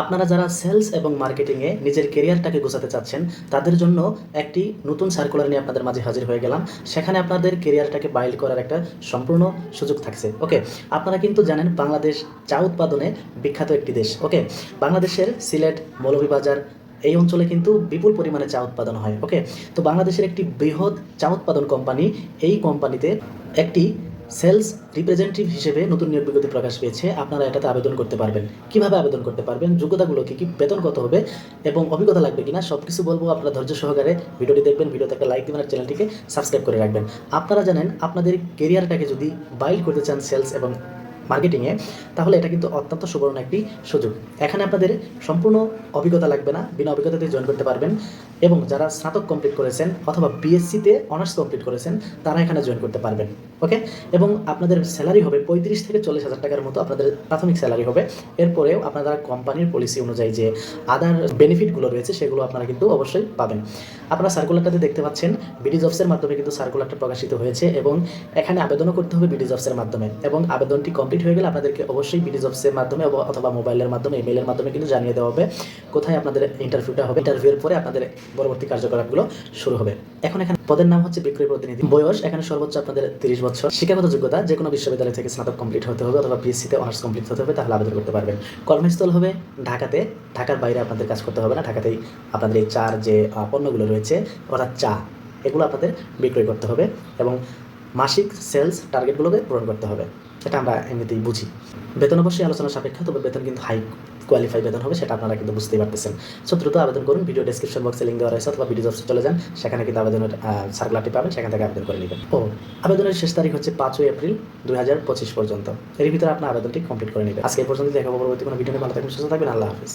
আপনারা যারা সেলস এবং মার্কেটিংয়ে নিজের কেরিয়ারটাকে গোছাতে চাচ্ছেন, তাদের জন্য একটি নতুন সার্কুলার নিয়ে আপনাদের মাঝে হাজির হয়ে গেলাম। সেখানে আপনাদের কেরিয়ারটাকে বাইল করার একটা সম্পূর্ণ সুযোগ থাকছে। ওকে আপনারা কিন্তু জানেন বাংলাদেশ চা উৎপাদনে বিখ্যাত একটি দেশ। ওকে বাংলাদেশের সিলেট, মৌলভীবাজার এই অঞ্চলে কিন্তু বিপুল পরিমাণে চা উৎপাদন হয়। ওকে তো বাংলাদেশের একটি বৃহৎ চা উৎপাদন কোম্পানি এই কোম্পানিতে একটি সেলস রিপ্রেজেন্টেটিভ হিসেবে নতুন নিয়োগ বিজ্ঞপ্তি প্রকাশ পেয়েছে। আপনারা এটাতে আবেদন করতে পারবেন। কীভাবে আবেদন করতে পারবেন? যোগ্যতাগুলো কি কি? বেতন কত হবে? এবং অভিজ্ঞতা লাগবে কিনা? সব কিছু বলব আপনারা ধৈর্য সহকারে। ভিডিওটি দেখবেন, ভিডিওতে একটা লাইক দিবেন আর চ্যানেলটিকে সাবস্ক্রাইব করে রাখবেন। আপনারা জানেন, আপনাদের কেরিয়ারটাকে যদি বাইল করতে চান সেলস এবং মার্কেটিংয়ে, তাহলে এটা কিন্তু অত্যন্ত সুবর্ণ একটি সুযোগ। এখানে আপনাদের সম্পূর্ণ অভিজ্ঞতা লাগবে না। বিনা অভিজ্ঞতাতে জয়েন করতে পারবেন। এবং যারা স্নাতক কমপ্লিট করেছেন অথবা বিএসসিতে অনার্স কমপ্লিট করেছেন, তারা এখানে জয়েন করতে পারবেন ওকে এবং আপনাদের স্যালারি হবে পঁয়ত্রিশ থেকে চল্লিশ হাজার টাকার মতো আপনাদের প্রাথমিক স্যালারি হবে। এরপরেও আপনারা কোম্পানির পলিসি অনুযায়ী যে আদার বেনিফিটগুলো রয়েছে, সেগুলো আপনারা কিন্তু অবশ্যই পাবেন। আপনারা সার্কুলারটাতে দেখতে পাচ্ছেন বিডি জবসের মাধ্যমে কিন্তু সার্কুলারটা প্রকাশিত হয়েছে এবং এখানে আবেদনও করতে হবে বিডি জবসের মাধ্যমে। এবং আবেদনটি কমপ্লিট হয়ে গেলে আপনাদেরকে অবশ্যই বিডি জবসের মাধ্যমে অথবা মোবাইলের মাধ্যমে ইমেলের মাধ্যমে কিন্তু জানিয়ে দেওয়া হবে কোথায় আপনাদের ইন্টারভিউটা হবে। ইন্টারভিউর পরে আপনাদের পরবর্তী কার্যকলাপগুলো শুরু হবে। এখন এখানে পদের নাম হচ্ছে বিক্রয় প্রতিনিধি। বয়স, এখানে সর্বোচ্চ আপনাদের তিরিশ বছর। শিক্ষাগত যোগ্যতা যে কোনো বিশ্ববিদ্যালয় থেকে স্নাতক কমপ্লিট হতে হবে অথবা বিএসসিতে অনার্স কমপ্লিট হতে হবে, তাহলে আবেদন করতে পারবেন। কর্মস্থল হবে ঢাকাতে। ঢাকার বাইরে আপনাদের কাজ করতে হবে না, ঢাকাতেই আপনাদের এই চার যে পণ্যগুলো রয়েছে, অর্থাৎ চা, এগুলো আপনাদের বিক্রয় করতে হবে এবং মাসিক সেলস টার্গেটগুলোকে পূরণ করতে হবে। এটা আমরা এমনিতেই বুঝি। বেতন অবশ্যই আলোচনা সাপেক্ষে, তবে বেতন কিন্তু হাই কোয়ালিফাই বেতন হবে, সেটা আপনারা কিন্তু বুঝতেই পারতেছেন। সো দ্রুত আবেদন করুন ভিডিও ডিসক্রিপশন বক্সে লিঙ্ক দেওয়া রয়েছে, অথবা ভিডিও জবসে চলে যান, সেখানে কিন্তু আবেদনের সার্কুলারটি পাবেন, সেখান থেকে আবেদন করে নেবেন। ও, আবেদনের শেষ তারিখ হচ্ছে পাঁচই এপ্রিল দুই হাজার পঁচিশ পর্যন্ত। এর ভিতরে আপনার আবেদনটি কমপ্লিট করে নেবেন। আজকে পর্যন্ত দেখা পরবর্তী কোনো ভিডিও নিয়ে, ভালো থাকবেন, সুস্থ থাকবেন, আল্লাহ হাফিজ।